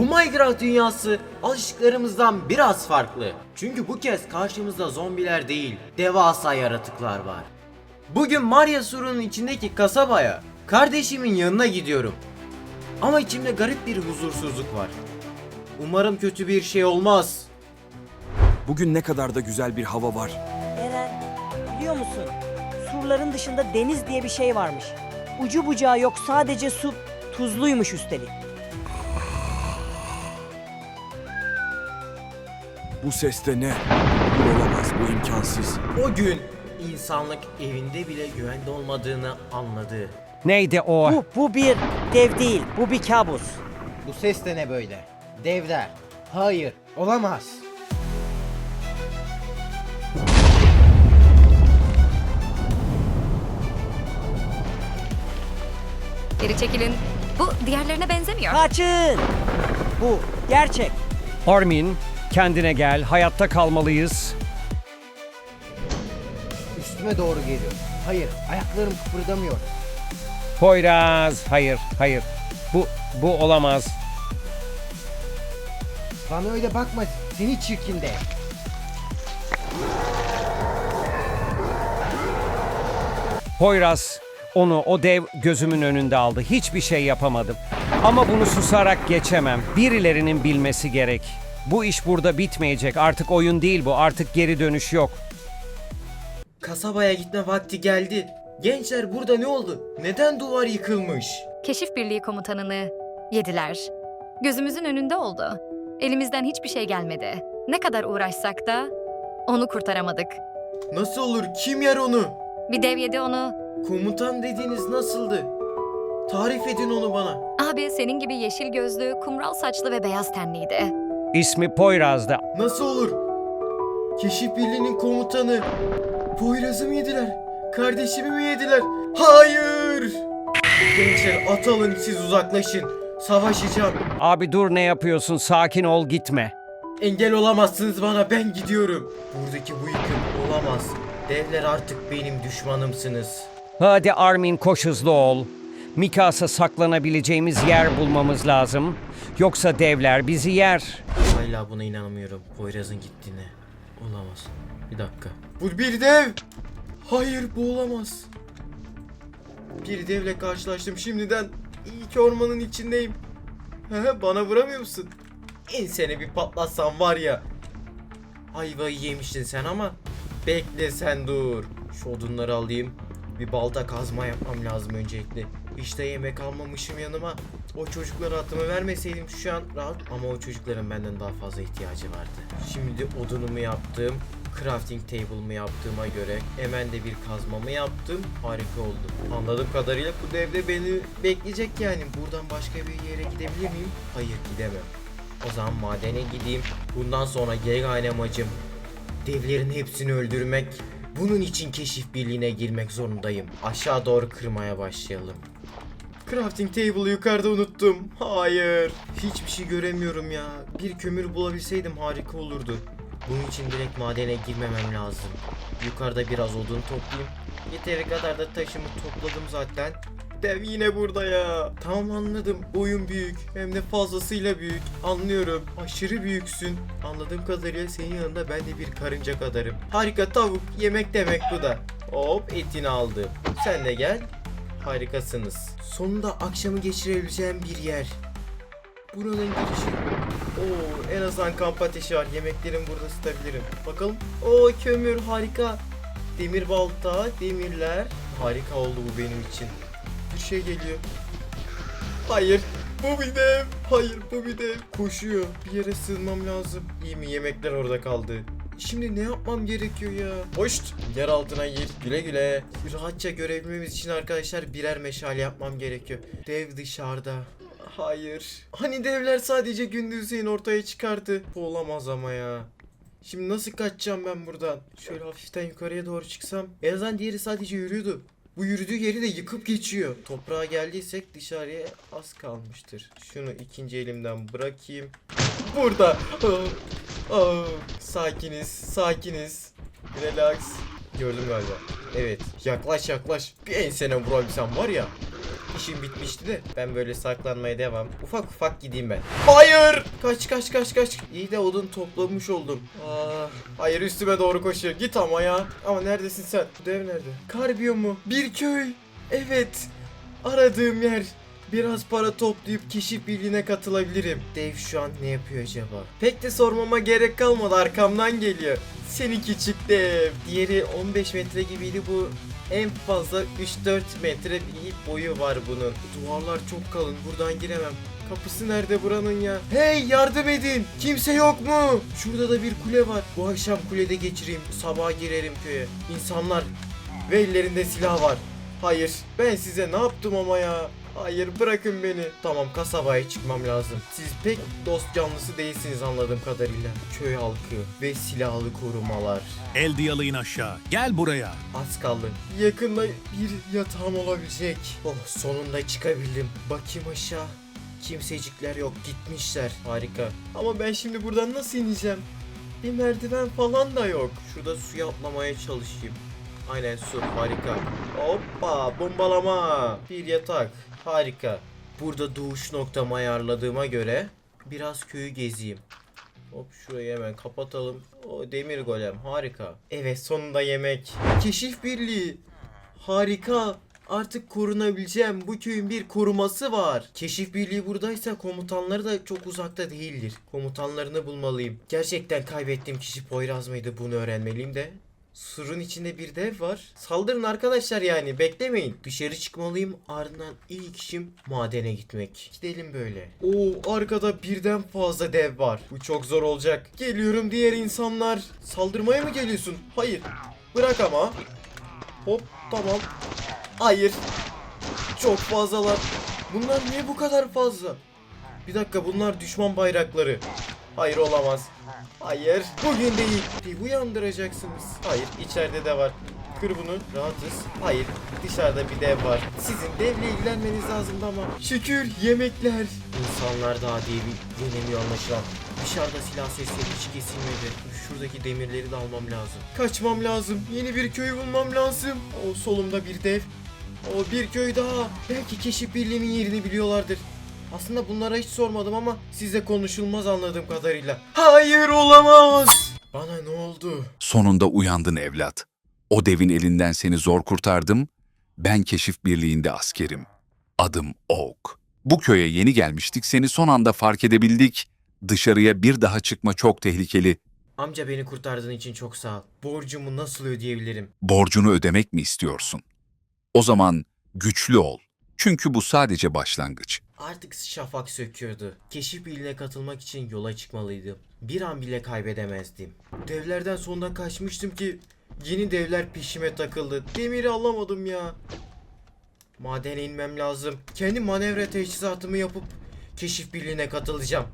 Bu Minecraft dünyası alıştıklarımızdan biraz farklı. Çünkü bu kez karşımızda zombiler değil, devasa yaratıklar var. Bugün Maria Sur'un içindeki kasabaya kardeşimin yanına gidiyorum. Ama içimde garip bir huzursuzluk var. Umarım kötü bir şey olmaz. Bugün ne kadar da güzel bir hava var. Eren, biliyor musun? Surların dışında deniz diye bir şey varmış. Ucu bucağı yok sadece su tuzluymuş üstelik. Bu seste ne? Bu olamaz, bu imkansız. O gün insanlık evinde bile güvende olmadığını anladı. Neydi o? Bu, bu bir dev değil, bu bir kabus. Bu ses de ne böyle? Devler. Hayır, olamaz. Geri çekilin. Bu diğerlerine benzemiyor. Kaçın! Bu gerçek. Armin, kendine gel. Hayatta kalmalıyız. Üstüme doğru geliyor. Hayır, ayaklarım kıpırdamıyor. Poyraz. Hayır, hayır. Bu, bu olamaz. Bana öyle bakma, seni çirkin de. Poyraz, onu o dev gözümün önünde aldı. Hiçbir şey yapamadım. Ama bunu susarak geçemem. Birilerinin bilmesi gerek. Bu iş burada bitmeyecek. Artık oyun değil bu. Artık geri dönüş yok. Kasabaya gitme vakti geldi. Gençler burada ne oldu? Neden duvar yıkılmış? Keşif Birliği komutanını yediler. Gözümüzün önünde oldu. Elimizden hiçbir şey gelmedi. Ne kadar uğraşsak da onu kurtaramadık. Nasıl olur? Kim yer onu? Bir dev yedi onu. Komutan dediğiniz nasıldı? Tarif edin onu bana. Abi senin gibi yeşil gözlü, kumral saçlı ve beyaz tenliydi. İsmi Poyraz'dı. Nasıl olur? Keşif Birliği'nin komutanı. Poyraz'ı mı yediler? Kardeşimi mi yediler? Hayır! Gençler at alın siz uzaklaşın. Savaşacağım. Abi dur ne yapıyorsun? Sakin ol gitme. Engel olamazsınız bana ben gidiyorum. Buradaki bu yıkım olamaz. Devler artık benim düşmanımsınız. Hadi Armin koş hızlı ol. Mikasa saklanabileceğimiz yer bulmamız lazım. Yoksa devler bizi yer. Hala buna inanamıyorum. Poyraz'ın gittiğine. Olamaz. Bir dakika. Bu bir dev. Hayır bu olamaz. Bir devle karşılaştım şimdiden. İyi ki ormanın içindeyim. Bana vuramıyor musun? Ensene bir patlatsam var ya. Ayvayı yemiştin sen ama. Bekle sen dur. Şu odunları alayım. Bir balta kazma yapmam lazım öncelikle. De yemek almamışım yanıma. O çocuklara atımı vermeseydim şu an rahat ama o çocukların benden daha fazla ihtiyacı vardı. Şimdi odunumu yaptım. Crafting table'ımı yaptığıma göre hemen de bir kazmamı yaptım. Harika oldu. Anladığım kadarıyla bu devde beni bekleyecek yani. Buradan başka bir yere gidebilir miyim? Hayır gidemem. O zaman madene gideyim. Bundan sonra yegane amacım devlerin hepsini öldürmek. Bunun için keşif birliğine girmek zorundayım. Aşağı doğru kırmaya başlayalım. Crafting table'ı yukarıda unuttum. Hayır. Hiçbir şey göremiyorum ya. Bir kömür bulabilseydim harika olurdu. Bunun için direkt madene girmemem lazım. Yukarıda biraz odun toplayayım. Yeteri kadar da taşımı topladım zaten. Dev yine burada ya. Tamam anladım. Oyun büyük. Hem de fazlasıyla büyük. Anlıyorum. Aşırı büyüksün. Anladığım kadarıyla senin yanında ben de bir karınca kadarım. Harika tavuk. Yemek demek bu da. Hop etini aldım. Sen de gel. Harikasınız. Sonunda akşamı geçirebileceğim bir yer. Buranın girişi. Oo, en azından kamp ateşi var. Yemeklerimi burada ısıtabilirim. Bakalım. Oo, kömür harika. Demir balta, demirler. Harika oldu bu benim için. Bir şey geliyor. Hayır. Bu bir dev. Hayır bu bir dev. Koşuyor. Bir yere sığınmam lazım. İyi mi yemekler orada kaldı. Şimdi ne yapmam gerekiyor ya? Hoşt! Yer altına gir. Güle güle. Rahatça görebilmemiz için arkadaşlar birer meşale yapmam gerekiyor. Dev dışarıda. Hayır. Hani devler sadece gündüzleyin ortaya çıkardı. Bu olamaz ama ya. Şimdi nasıl kaçacağım ben buradan? Şöyle hafiften yukarıya doğru çıksam. En azından diğeri sadece yürüyordu. Bu yürüdüğü yeri de yıkıp geçiyor. Toprağa geldiysek dışarıya az kalmıştır. Şunu ikinci elimden bırakayım. Burada. Sakiniz, sakiniz. Relax. Gördüm galiba. Evet. Yaklaş yaklaş. Bir ensene vurabilsem var ya. işim bitmişti de ben böyle saklanmaya devam. Ufak ufak gideyim ben. Hayır! Kaç kaç kaç kaç. İyi de odun toplamış oldum. Aa, hayır üstüme doğru koşuyor. Git ama ya. Ama neredesin sen? Bu dev nerede? Karbiyo mu? Bir köy. Evet. Aradığım yer. Biraz para toplayıp keşif birliğine katılabilirim. Dave şu an ne yapıyor acaba? Pek de sormama gerek kalmadı arkamdan geliyor. Seni küçük dev. Diğeri 15 metre gibiydi bu. En fazla 3-4 metre bir boyu var bunun. Duvarlar çok kalın buradan giremem. Kapısı nerede buranın ya? Hey yardım edin. Kimse yok mu? Şurada da bir kule var. Bu akşam kulede geçireyim. Sabah girerim köye. İnsanlar ve ellerinde silah var. Hayır ben size ne yaptım ama ya? Hayır bırakın beni. Tamam kasabaya çıkmam lazım. Siz pek dost canlısı değilsiniz anladığım kadarıyla. Köy halkı ve silahlı korumalar. El diyalayın aşağı. Gel buraya. Az kaldı. Yakında bir yatağım olabilecek. Oh sonunda çıkabildim. Bakayım aşağı. Kimsecikler yok gitmişler. Harika. Ama ben şimdi buradan nasıl ineceğim? Bir merdiven falan da yok. Şurada suya atlamaya çalışayım. Aynen su harika. Hoppa bombalama. Bir yatak. Harika. Burada doğuş noktamı ayarladığıma göre biraz köyü gezeyim. Hop şurayı hemen kapatalım. O demir golem harika. Evet sonunda yemek. Keşif birliği. Harika. Artık korunabileceğim. Bu köyün bir koruması var. Keşif birliği buradaysa komutanları da çok uzakta değildir. Komutanlarını bulmalıyım. Gerçekten kaybettiğim kişi Poyraz mıydı bunu öğrenmeliyim de. Surun içinde bir dev var. Saldırın arkadaşlar yani beklemeyin. Dışarı çıkmalıyım ardından ilk işim madene gitmek. Gidelim böyle. Oo arkada birden fazla dev var. Bu çok zor olacak. Geliyorum diğer insanlar. Saldırmaya mı geliyorsun? Hayır. Bırak ama. Hop tamam. Hayır. Çok fazlalar. Bunlar niye bu kadar fazla? Bir dakika bunlar düşman bayrakları. Hayır olamaz. Hayır. Bugün değil. Uyandıracaksınız. Hayır içeride de var. Kır bunu. Rahatız. Hayır. Dışarıda bir dev var. Sizin devle ilgilenmeniz lazımdı ama. Şükür yemekler. İnsanlar daha bir yenemiyor anlaşılan. Dışarıda silah sesleri hiç kesilmedi. Şuradaki demirleri de almam lazım. Kaçmam lazım. Yeni bir köy bulmam lazım. O solumda bir dev. O bir köy daha. Belki keşif birliğinin yerini biliyorlardır. Aslında bunlara hiç sormadım ama sizle konuşulmaz anladığım kadarıyla. Hayır olamaz. Bana ne oldu? Sonunda uyandın evlat. O devin elinden seni zor kurtardım. Ben keşif birliğinde askerim. Adım Oak. Bu köye yeni gelmiştik, seni son anda fark edebildik. Dışarıya bir daha çıkma çok tehlikeli. Amca beni kurtardığın için çok sağ ol. Borcumu nasıl ödeyebilirim? Borcunu ödemek mi istiyorsun? O zaman güçlü ol. Çünkü bu sadece başlangıç. Artık şafak söküyordu. Keşif birliğine katılmak için yola çıkmalıydım. Bir an bile kaybedemezdim. Devlerden sonunda kaçmıştım ki yeni devler peşime takıldı. Demiri alamadım ya. Madene inmem lazım. Kendi manevra teçhizatımı yapıp keşif birliğine katılacağım.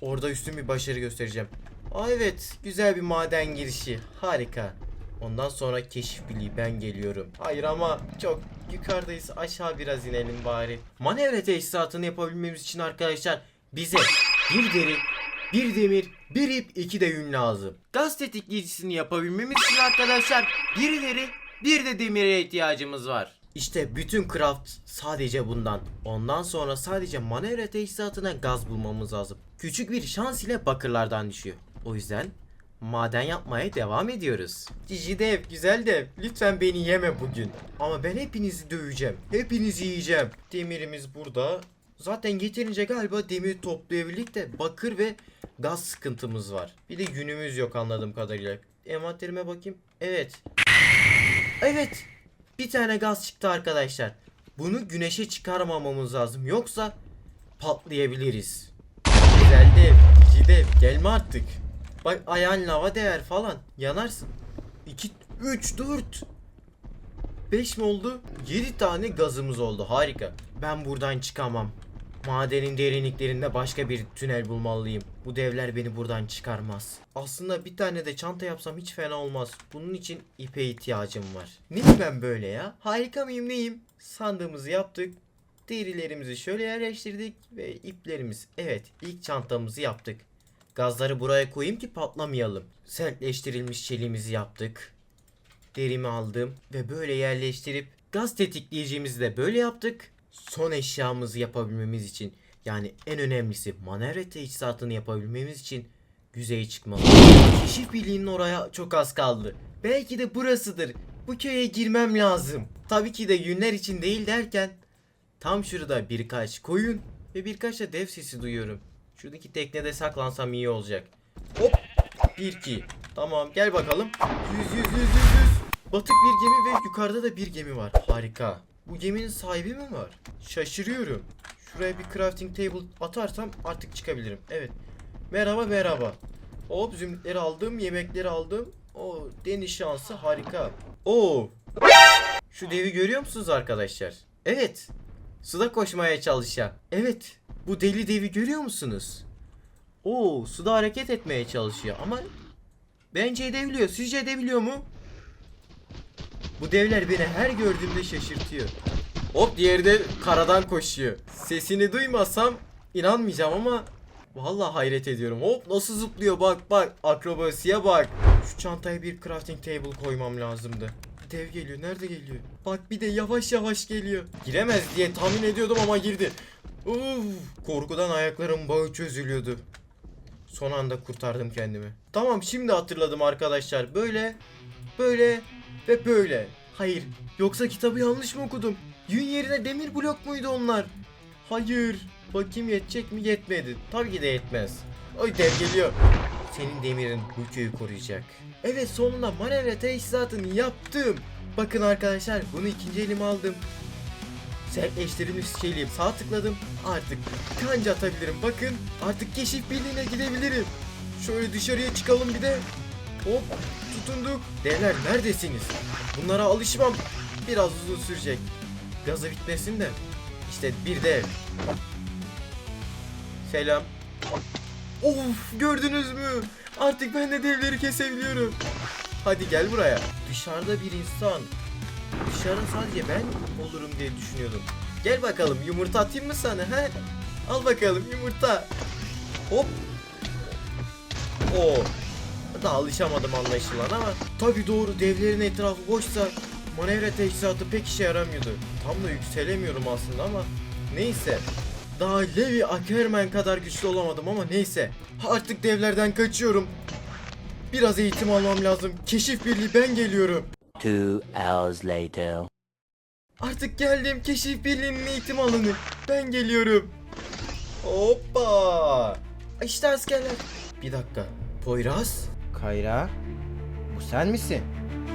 Orada üstün bir başarı göstereceğim. Aa evet, güzel bir maden girişi. Harika. Ondan sonra keşif birliği ben geliyorum. Hayır ama çok yukarıdayız. Aşağı biraz inelim bari. Manevra teçhizatını yapabilmemiz için arkadaşlar bize bir deri, bir demir, bir ip, iki de yün lazım. Gaz tetikleyicisini yapabilmemiz için arkadaşlar bir deri, bir de demire ihtiyacımız var. İşte bütün craft sadece bundan. Ondan sonra sadece manevra teçhizatına gaz bulmamız lazım. Küçük bir şans ile bakırlardan düşüyor. O yüzden maden yapmaya devam ediyoruz. Cici dev, güzel dev. Lütfen beni yeme bugün. Ama ben hepinizi döveceğim. Hepinizi yiyeceğim. Demirimiz burada. Zaten yeterince galiba demir toplayabildik de bakır ve gaz sıkıntımız var. Bir de yünümüz yok anladığım kadarıyla. Envanterime bakayım. Evet. Evet. Bir tane gaz çıktı arkadaşlar. Bunu güneşe çıkarmamamız lazım. Yoksa patlayabiliriz. Güzel dev, cici dev. Gelme artık. Bak ayağın lava değer falan. Yanarsın. 2, 3, 4. 5 mi oldu? 7 tane gazımız oldu. Harika. Ben buradan çıkamam. Madenin derinliklerinde başka bir tünel bulmalıyım. Bu devler beni buradan çıkarmaz. Aslında bir tane de çanta yapsam hiç fena olmaz. Bunun için ipe ihtiyacım var. Neyim ben böyle ya? Harika mıyım neyim? Sandığımızı yaptık. Derilerimizi şöyle yerleştirdik ve iplerimiz. Evet ilk çantamızı yaptık. Gazları buraya koyayım ki patlamayalım. Sertleştirilmiş çeliğimizi yaptık. Derimi aldım ve böyle yerleştirip gaz tetikleyicimizi de böyle yaptık. son eşyamızı yapabilmemiz için yani en önemlisi manevra teçhizatını yapabilmemiz için yüzeye çıkmalı. Keşif birliğinin oraya çok az kaldı. Belki de burasıdır. Bu köye girmem lazım. Tabii ki de günler için değil derken tam şurada birkaç koyun ve birkaç da dev sesi duyuyorum. Şuradaki teknede saklansam iyi olacak. Hop 1 2 Tamam gel bakalım. 100 100 100 100 100. Batık bir gemi ve yukarıda da bir gemi var. Harika. Bu geminin sahibi mi var? Şaşırıyorum. Şuraya bir crafting table atarsam artık çıkabilirim. Evet. Merhaba merhaba. Hop zümrütleri aldım, yemekleri aldım. O deniz şansı harika. Oo. Şu devi görüyor musunuz arkadaşlar? Evet. Suda koşmaya çalışan. Evet. Bu deli devi görüyor musunuz? Oo, suda hareket etmeye çalışıyor ama bence edebiliyor. Sizce edebiliyor mu? Bu devler beni her gördüğümde şaşırtıyor. Hop diğeri de karadan koşuyor. Sesini duymasam inanmayacağım ama vallahi hayret ediyorum. Hop nasıl zıplıyor bak bak akrobasiye bak. Şu çantaya bir crafting table koymam lazımdı. Dev geliyor. Nerede geliyor? Bak bir de yavaş yavaş geliyor. Giremez diye tahmin ediyordum ama girdi. Uf, korkudan ayaklarım bağı çözülüyordu. Son anda kurtardım kendimi. Tamam şimdi hatırladım arkadaşlar. Böyle, böyle ve böyle. Hayır. Yoksa kitabı yanlış mı okudum? Yün yerine demir blok muydu onlar? Hayır. Bakayım yetecek mi? Yetmedi. Tabii ki de yetmez. Oy dev geliyor. Senin demirin bu köyü koruyacak. Evet sonunda manevra teçhizatını yaptım. Bakın arkadaşlar bunu ikinci elime aldım. Sertleştirilmiş şeyliğim sağ tıkladım. Artık kanca atabilirim. Bakın artık keşif birliğine gidebilirim. Şöyle dışarıya çıkalım bir de. Hop tutunduk. Devler neredesiniz? Bunlara alışmam biraz uzun sürecek. Gazı bitmesin de. İşte bir dev. Selam. Of gördünüz mü? Artık ben de devleri kesebiliyorum. Hadi gel buraya. Dışarıda bir insan. Dışarı sadece ben olurum diye düşünüyordum. Gel bakalım yumurta atayım mı sana he? Al bakalım yumurta. Hop. Oo. Daha alışamadım anlaşılan ama. Tabi doğru devlerin etrafı boşsa manevra teçhizatı pek işe yaramıyordu. Tam da yükselemiyorum aslında ama. Neyse. Daha Levi Ackerman kadar güçlü olamadım ama neyse. Artık devlerden kaçıyorum. Biraz eğitim almam lazım. Keşif birliği ben geliyorum. Two hours later. Artık geldim keşif birliğinin eğitim alanı. Ben geliyorum. Hoppa. İşte askerler. Bir dakika. Poyraz? Kayra, bu sen misin?